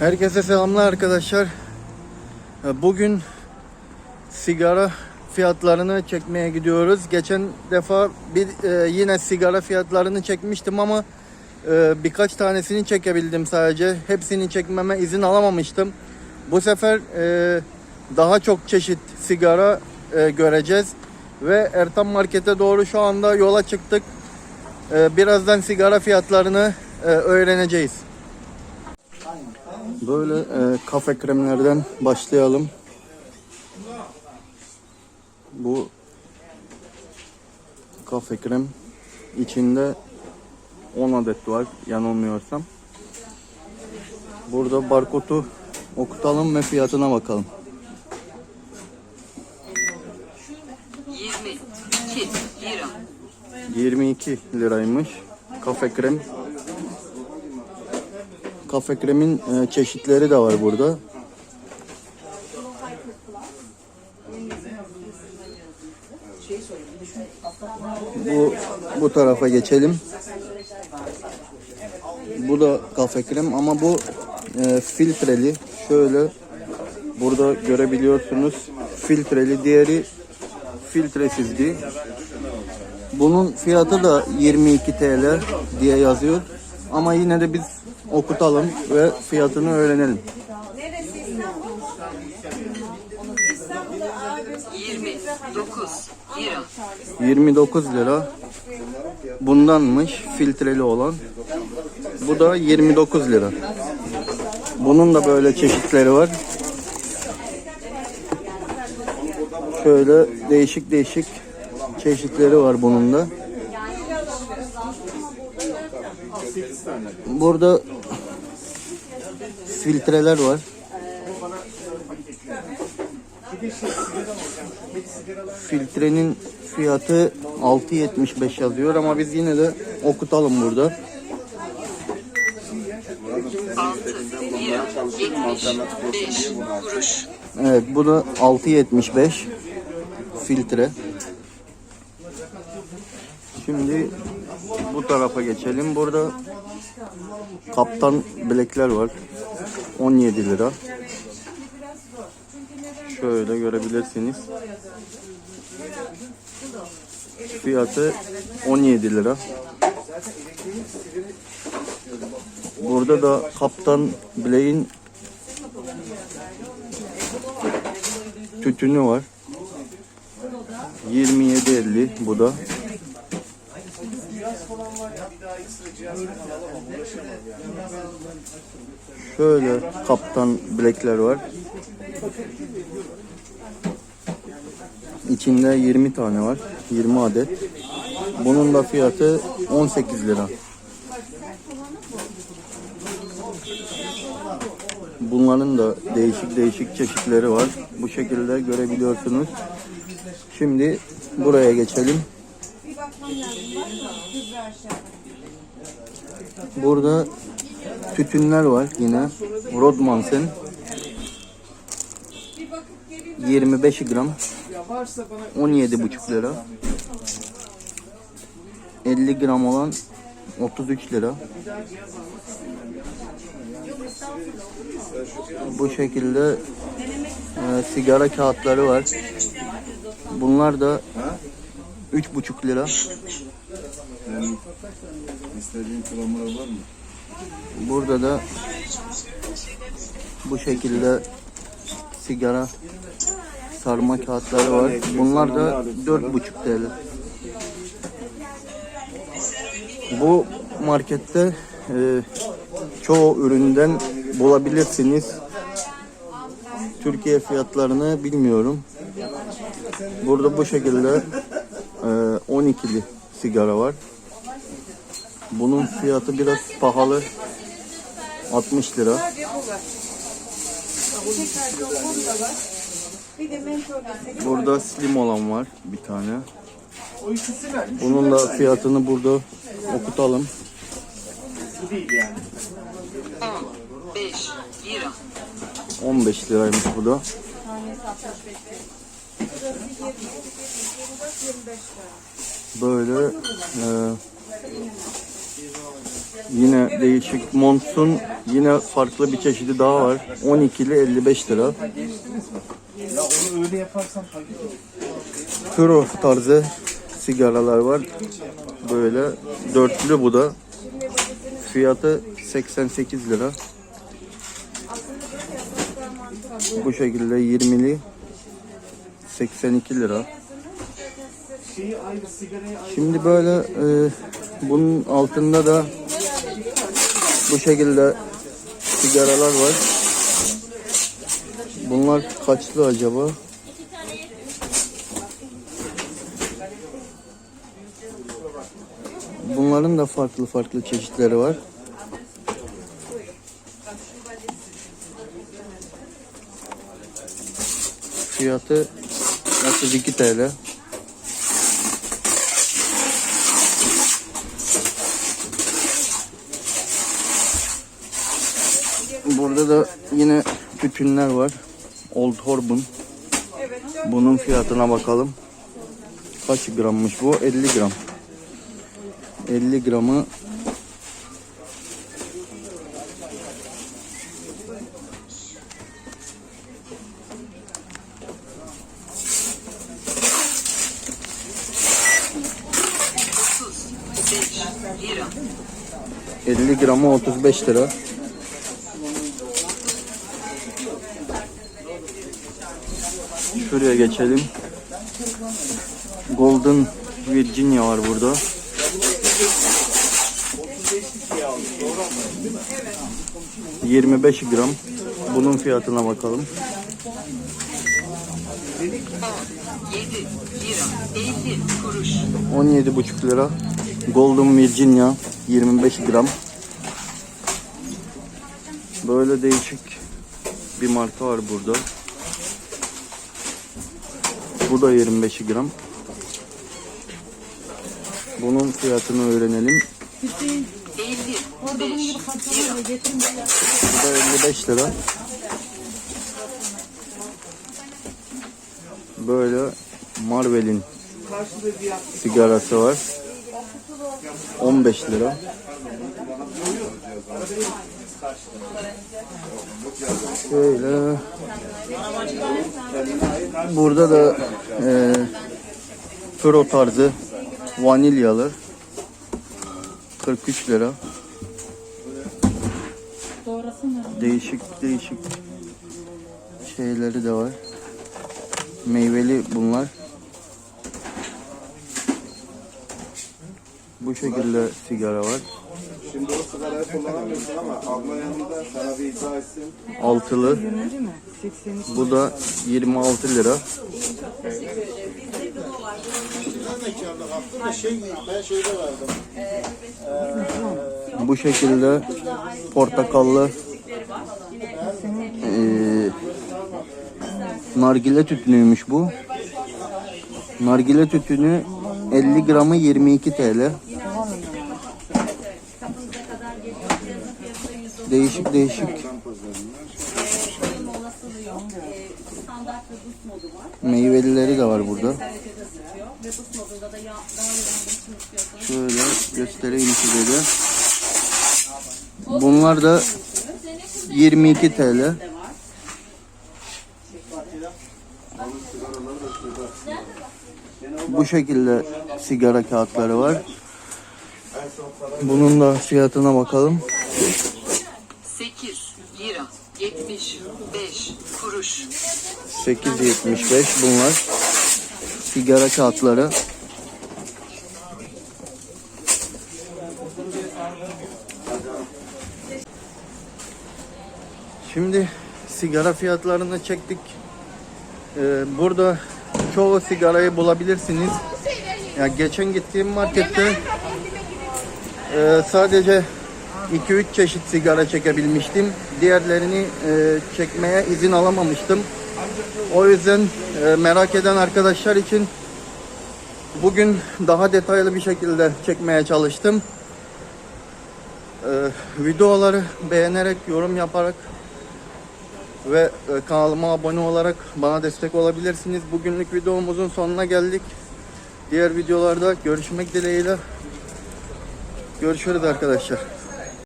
Herkese selamlar arkadaşlar. Ee, Bugün sigara fiyatlarını çekmeye gidiyoruz. Geçen defa bir e, yine sigara fiyatlarını çekmiştim ama e, birkaç tanesini çekebildim sadece. Hepsini çekmeme izin alamamıştım. Bu sefer e, daha çok çeşit sigara e, göreceğiz ve Ertan Market'e doğru şu anda yola çıktık. E, birazdan sigara fiyatlarını e, öğreneceğiz. Böyle e, kafe kremlerden başlayalım. Bu kafe krem içinde 10 adet var yanılmıyorsam. Burada barkodu okutalım ve fiyatına bakalım. 22 lira. 22 liraymış kafe krem. Kafe kremin e, çeşitleri de var burada. Bu bu tarafa geçelim. Bu da kafe krem ama bu e, filtreli. Şöyle burada görebiliyorsunuz. Filtreli. Diğeri filtresizdi. Bunun fiyatı da 22 TL diye yazıyor. Ama yine de biz okutalım ve fiyatını öğrenelim. Neresi İstanbul? İstanbul'da abi 29 lira. 29 lira. Bundanmış filtreli olan. Bu da 29 lira. Bunun da böyle çeşitleri var. Şöyle değişik değişik çeşitleri var bunun da. Burada filtreler var. Filtrenin fiyatı 6.75 yazıyor ama biz yine de okutalım burada. 6 lira. 75 kuruş. Evet bu da 6.75 filtre. Şimdi bu tarafa geçelim. Burada kaptan bilekler var. 17 lira. Şöyle görebilirsiniz. Fiyatı 17 lira. Burada da kaptan bileğin tütünü var. 27.50 bu da. Şöyle kaptan bilekler var. İçinde 20 tane var. 20 adet. Bunun da fiyatı 18 lira. Bunların da değişik değişik çeşitleri var. Bu şekilde görebiliyorsunuz. Şimdi buraya geçelim. Burada tütünler var yine. Rodmansen Bir bakıp geleyim. 25 gram 17,5 lira. 50 gram olan 33 lira. Bu şekilde e, sigara kağıtları var. Bunlar da 3,5 lira. İstediğin kromlar var mı? Burada da bu şekilde sigara sarma kağıtları var. Bunlar da 4,5 TL. Bu markette e, çoğu üründen bulabilirsiniz. Türkiye fiyatlarını bilmiyorum. Burada bu şekilde 12'li sigara var. Bunun fiyatı biraz pahalı. 60 lira. Burada slim olan var bir tane. Bunun da fiyatını burada okutalım. 15 lira. 15 liraymış bu da. Tanesi 65 lira. Burası 20, 24, 25 lira. Böyle e, Yine değişik Monsun yine farklı bir çeşidi daha var. 12'li 55 lira. Puro tarzı sigaralar var. Böyle dörtlü bu da. Fiyatı 88 lira. Bu şekilde 20'li 82 lira. Şimdi böyle e, bunun altında da bu şekilde sigaralar var. Bunlar kaçlı acaba? Bunların da farklı farklı çeşitleri var. Fiyatı 32 TL. Burada da yine tütünler var. Old Horban. Bunun fiyatına bakalım. Kaç grammış bu? 50 gram. 50 gramı Otuz beş lira. 50 gramı 35 lira. Şuraya geçelim. Golden Virginia var burada. ...25 gram. Bunun fiyatına bakalım. Yedi lira. Elli kuruş. 17,5 lira. Golden Virginia 25 gram. Böyle değişik bir marka var burada. Bu da 25 gram. Bunun fiyatını öğrenelim. Elli beş lira. Bu da 55 lira. Böyle Marvel'in sigarası var. 15 lira. Şöyle burada da e, Pro tarzı vanilyalı 43 lira. Değişik değişik şeyleri de var. Meyveli bunlar. Bu şekilde sigara var. O sigarayı kullanamıyorsun ama abla yanında sana bir iddia etsin. Altılı. Bu da 26 lira. Bu şekilde portakallı eee, nargile tütünüymüş bu. Nargile tütünü 50 gramı 22 TL. Değişik değişik meyvelileri de var burada. Şöyle göstereyim size de. Bunlar da 22 TL. Bu şekilde sigara kağıtları var. Bunun da fiyatına bakalım. 5 kuruş. 8.75 bunlar. Sigara kağıtları. Şimdi sigara fiyatlarını çektik. Ee, burada çoğu sigarayı bulabilirsiniz. Ya geçen gittiğim markette e, sadece 2-3 çeşit sigara çekebilmiştim. Diğerlerini e, çekmeye izin alamamıştım. O yüzden e, merak eden arkadaşlar için bugün daha detaylı bir şekilde çekmeye çalıştım. E, videoları beğenerek, yorum yaparak ve e, kanalıma abone olarak bana destek olabilirsiniz. Bugünlük videomuzun sonuna geldik. Diğer videolarda görüşmek dileğiyle. Görüşürüz arkadaşlar.